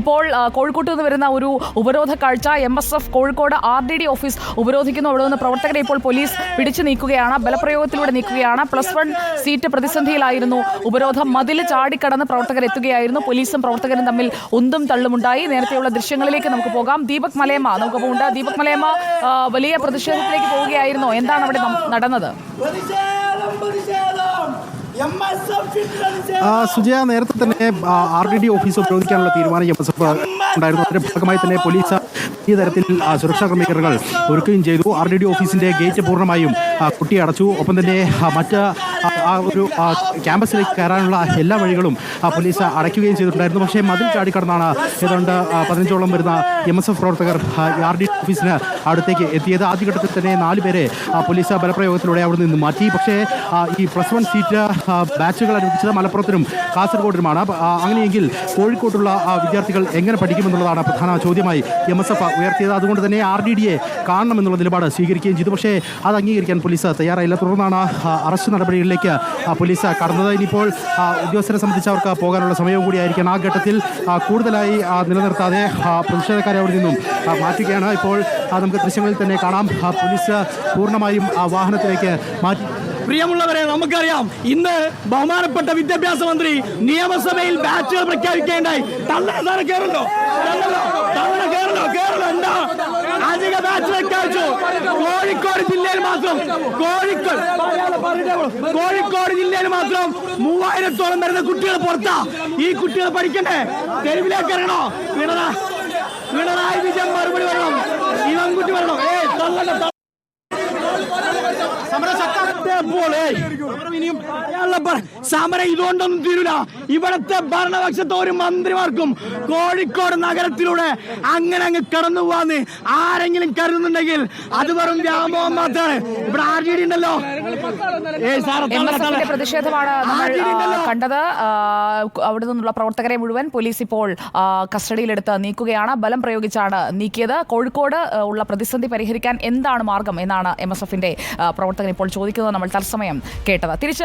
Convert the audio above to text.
ഇപ്പോൾ കോഴിക്കോട്ട് നിന്ന് വരുന്ന ഒരു ഉപരോധ കാഴ്ച M S F Kozhikode R D D office ഉപരോധിക്കുന്നു. അവിടെ നിന്ന് പ്രവർത്തകരെ ഇപ്പോൾ പോലീസ് പിടിച്ചു നീക്കുകയാണ് ബലപ്രയോഗത്തിലൂടെ നീക്കുകയാണ്. പ്ലസ് വൺ സീറ്റ് പ്രതിസന്ധിയിലായിരുന്നു. ഉപരോധം മതിൽ ചാടിക്കടന്ന് പ്രവർത്തകർ എത്തുകയായിരുന്നു. പോലീസും പ്രവർത്തകരും തമ്മിൽ ഉന്തും തള്ളുമുണ്ടായി. നേരത്തെയുള്ള ദൃശ്യങ്ങളിലേക്ക് നമുക്ക് പോകാം. ദീപക് മലയമ്മ നമുക്ക് പോകുന്നുണ്ട് ദീപക് മലയമ്മ വലിയ പ്രതിഷേധത്തിലേക്ക് പോവുകയായിരുന്നു. എന്താണ് അവിടെ നടന്നത്? പ്രതിഷേധം പ്രതിഷേധം! സുജയ നേരത്തെ തന്നെ ആർ ഡി ഡി ഓഫീസ് ഉപയോഗിക്കാനുള്ള തീരുമാനം എം എസ് എഫ് ഉണ്ടായിരുന്നു. അതിന്റെ ഭാഗമായി തന്നെ പോലീസ് ഈ തരത്തിൽ സുരക്ഷാ ക്രമീകരണങ്ങൾ ഒരുക്കുകയും ചെയ്തു. ആർ ഡി ഡി ഓഫീസിന്റെ ഗേറ്റ് പൂർണമായും കുട്ടി അടച്ചു. ഒപ്പം തന്നെ മറ്റ് ആ, ഒരു ക്യാമ്പസിലേക്ക് കയറാനുള്ള എല്ലാ വഴികളും പോലീസ് അടയ്ക്കുകയും ചെയ്തിട്ടുണ്ടായിരുന്നു. പക്ഷേ മതിൽ ചാടിക്കടന്നാണ് ഏതാണ്ട് പതിനഞ്ചോളം വരുന്ന എം എസ് എഫ് പ്രവർത്തകർ ആർ ഡി ഓഫീസിന് അടുത്തേക്ക് എത്തിയത്. ആദ്യഘട്ടത്തിൽ തന്നെ നാല് പേരെ പോലീസ് ബലപ്രയോഗത്തിലൂടെ അവിടെ നിന്ന് മാറ്റി. പക്ഷേ ഈ പ്ലസ് വൺ സീറ്റ് ബാച്ചുകൾ അനുവദിച്ചത് മലപ്പുറത്തിനും കാസർഗോഡിനുമാണ്. അങ്ങനെയെങ്കിൽ കോഴിക്കോട്ടുള്ള വിദ്യാർത്ഥികൾ എങ്ങനെ പഠിക്കുമെന്നുള്ളതാണ് പ്രധാന ചോദ്യമായി എം എസ് എഫ് ഉയർത്തിയത്. അതുകൊണ്ട് തന്നെ ആർ ഡി ഡിയെ കാണണമെന്നുള്ള നിലപാട് സ്വീകരിക്കുകയും ചെയ്തു. പക്ഷേ അത് അംഗീകരിക്കാൻ പോലീസ് തയ്യാറായില്ല. തുടർന്നാണ് അറസ്റ്റ് നടപടികളിലേക്ക് ആ, പോലീസ് കടന്നത്. ഇനിയിപ്പോൾ ഉദ്യോഗസ്ഥരെ സംബന്ധിച്ച് അവർക്ക് പോകാനുള്ള സമയവും കൂടിയായിരിക്കണം ആ ഘട്ടത്തിൽ കൂടുതലായി നിലനിർത്താതെ പ്രതിഷേധക്കാരെ അവിടെ നിന്നും മാറ്റുകയാണ്. ഇപ്പോൾ നമുക്ക് ദൃശ്യങ്ങളിൽ തന്നെ കാണാം. പോലീസ് പൂർണമായും വാഹനത്തിലേക്ക് മാറ്റി. പ്രിയമുള്ളവരെ നമുക്കറിയാം ഇന്ന് ബഹുമാനപ്പെട്ട വിദ്യാഭ്യാസ മന്ത്രി നിയമസഭയിൽ ബാച്ചുകൾ പ്രഖ്യാപിക്കേണ്ടായി തള്ളണ കേറണ്ടോ പ്രഖ്യാപിച്ചു. കോഴിക്കോട് ജില്ലയിൽ മാത്രം കോഴിക്കോട്. കോഴിക്കോട് ജില്ലയിൽ മാത്രം മൂവായിരത്തോളം വരുന്ന കുട്ടികൾ പുറത്താ. ഈ കുട്ടികൾ പഠിക്കണ്ടേ? തെരുവിലേക്ക് ഇറങ്ങണോ? പിണറായി പിണറായി വിജയൻ മറുപടി വരണം ഇവൻകുട്ടി വരണം ഏ തള്ളണ്ട അപ്പോൾ, സമരം ഇതുകൊണ്ടൊന്നും തീരൂല. ഇവിടത്തെ ഭരണപക്ഷത്തെ ഒരു മന്ത്രിമാർക്കും കോഴിക്കോട് നഗരത്തിലൂടെ അങ്ങനെ അങ്ങ് കടന്നു പോവാന്ന് ആരെങ്കിലും കരുതുന്നുണ്ടെങ്കിൽ അത് വെറും വ്യാമോഹം മാത്രമാണ് ഇവിടെ ആർ ജി ഡി ഉണ്ടല്ലോ. പ്രതിഷേധമാണ്. കണ്ടത്. അവിടെ നിന്നുള്ള പ്രവർത്തകരെ മുഴുവൻ പോലീസ് ഇപ്പോൾ കസ്റ്റഡിയിലെടുത്ത് നീക്കുകയാണ്. ബലം പ്രയോഗിച്ചാണ് നീക്കിയത്. കോഴിക്കോട് ഉള്ള പ്രതിസന്ധി പരിഹരിക്കാൻ എന്താണ് മാർഗം എന്നാണ് എം എസ് എഫിന്റെ പ്രവർത്തകൻ ഇപ്പോൾ ചോദിക്കുന്നത്. നമ്മൾ തത്സമയം കേട്ടത്. തിരിച്ച്